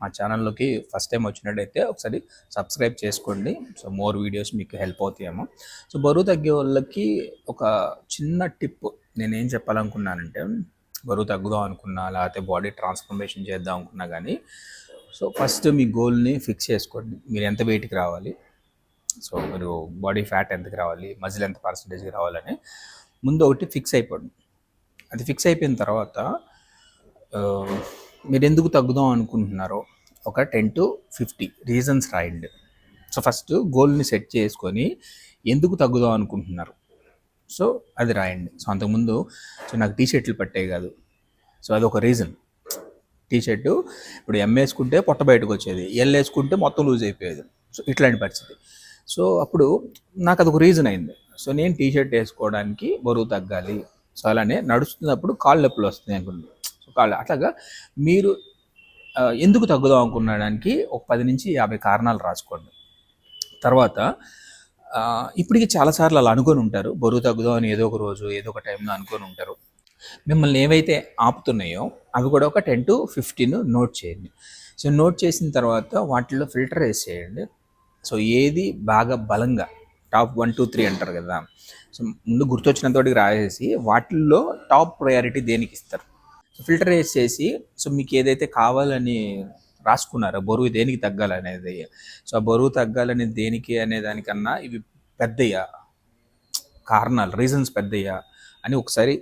మా ఛానల్లోకి first time వచ్చినట్టయితే ఒకసారి సబ్స్క్రైబ్ చేసుకోండి. సో మోర్ వీడియోస్ మీకు హెల్ప్ అవుతాయేమో. సో బరువు తగ్గే వాళ్ళకి ఒక చిన్న టిప్ నేనేం చెప్పాలనుకున్నానంటే బరువు తగ్గుదాం అనుకున్నా లేకపోతే బాడీ ట్రాన్స్ఫర్మేషన్ చేద్దాం అనుకున్నా కానీ సో ఫస్ట్ మీ గోల్ని ఫిక్స్ చేసుకోండి. మీరు ఎంత వెయిట్కి రావాలి? సో మీరు బాడీ ఫ్యాట్ ఎంతకి రావాలి? మజిల్ ఎంత పర్సంటేజ్కి రావాలని ముందు ఒకటి ఫిక్స్ అయిపోండి. అది ఫిక్స్ అయిపోయిన తర్వాత మీరు ఎందుకు తగ్గుదాం అనుకుంటున్నారో ఒక టెన్ టు ఫిఫ్టీ రీజన్స్ రాయండి. సో ఫస్ట్ గోల్ని సెట్ చేసుకొని ఎందుకు తగ్గుదాం అనుకుంటున్నారు? సో అది రాయండి. సో అంతకుముందు సో నాకు టీ షర్ట్లు పట్టే కాదు. సో అది ఒక రీజన్. టీ షర్టు ఇప్పుడు ఎం వేసుకుంటే పొట్ట బయటకు వచ్చేది. ఎల్ వేసుకుంటే మొత్తం లూజ్ అయిపోయేది. సో ఇట్లాంటి పరిస్థితి. సో అప్పుడు నాకు అదొక రీజన్ అయింది. సో నేను టీ షర్ట్ వేసుకోవడానికి బరువు తగ్గాలి. సో అలానే నడుస్తున్నప్పుడు కాళ్ళు నొప్పులు వస్తున్నాయి అనుకున్నాను. సో అట్లాగా మీరు ఎందుకు తగ్గుదాం అనుకున్నడానికి ఒక పది నుంచి యాభై కారణాలు రాసుకోండి. తర్వాత ఇప్పటికీ చాలాసార్లు అలా అనుకొని ఉంటారు. బరువు తగ్గుదాం అని ఏదో ఒక రోజు ఏదో ఒక టైంలో అనుకొని ఉంటారు. మిమ్మల్ని ఏవైతే ఆపుతున్నాయో అవి కూడా ఒక టెన్ టు ఫిఫ్టీన్ నోట్ చేయండి. సో నోట్ చేసిన తర్వాత వాటిలో ఫిల్టర్ వేసేయండి. సో ఏది బాగా బలంగా టాప్ వన్ టూ త్రీ అంటారు కదా. సో ముందు గుర్తొచ్చినంతోటికి రాసేసి వాటిల్లో టాప్ ప్రయారిటీ దేనికి ఇస్తారు? ఫిల్టర్ వేసేసి సో మీకు ఏదైతే కావాలని రాసుకున్నారో బరువు దేనికి తగ్గాలనేది. సో ఆ బరువు తగ్గాలనేది దేనికి అనే దానికన్నా ఇవి పెద్దయ్యా కారణాలు రీజన్స్ పెద్దయ్యా అని ఒకసారి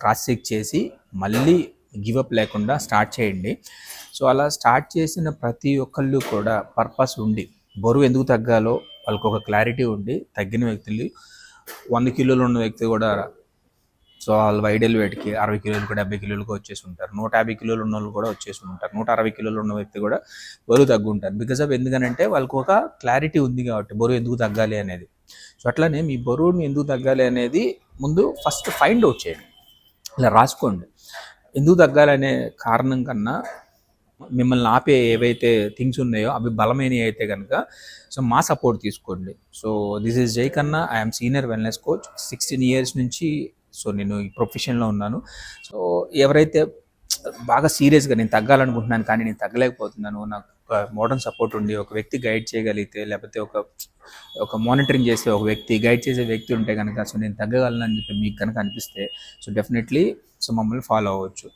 క్రాస్ చెక్ చేసి మళ్ళీ గివప్ లేకుండా స్టార్ట్ చేయండి. సో అలా స్టార్ట్ చేసిన ప్రతి ఒక్కళ్ళు కూడా పర్పస్ ఉండి బరువు ఎందుకు తగ్గాలో వాళ్ళకి ఒక క్లారిటీ ఉండి తగ్గిన వ్యక్తులు వంద కిలోలు ఉన్న వ్యక్తి కూడా సో వాళ్ళు వైడల్ వెయిట్కి అరవై కిలోలకు డెబ్బై కిలోలకు వచ్చేసి ఉంటారు. నూట యాభై కిలోలు ఉన్న వాళ్ళు కూడా వచ్చేసి ఉంటారు. నూట అరవై కిలోలు ఉన్న వ్యక్తి కూడా బరువు తగ్గుంటారు. బికాస్ ఆఫ్ ఎందుకనంటే వాళ్ళకి ఒక క్లారిటీ ఉంది కాబట్టి బరువు ఎందుకు తగ్గాలి అనేది. సో అట్లానే మీ బరువుని ఎందుకు తగ్గాలి అనేది ముందు ఫస్ట్ ఫైండ్ అవుట్ చేయండి. ఇలా రాసుకోండి. ఎందుకు తగ్గాలనే కారణం కన్నా మిమ్మల్ని ఆపే ఏవైతే థింగ్స్ ఉన్నాయో అవి బలమైనవి అయితే కనుక సో మా సపోర్ట్ తీసుకోండి. So this is Jai Kanna I'm senior wellness coach. Sixteen years నుంచి సో నేను ఈ ప్రొఫెషన్లో ఉన్నాను. సో ఎవరైతే బాగా సీరియస్గా నేను తగ్గాలనుకుంటున్నాను కానీ నేను తగ్గలేకపోతున్నాను నాకు ఒక మోడర్న్ సపోర్ట్ ఉండి ఒక వ్యక్తి గైడ్ చేయగలిగితే లేకపోతే ఒక ఒక మానిటరింగ్ చేసే ఒక వ్యక్తి గైడ్ చేసే వ్యక్తి ఉంటే కనుక సో నేను తగ్గగలను అని చెప్పి మీకు కనుక అనిపిస్తే సో డెఫినెట్లీ సో మమ్మల్ని ఫాలో అవ్వచ్చు.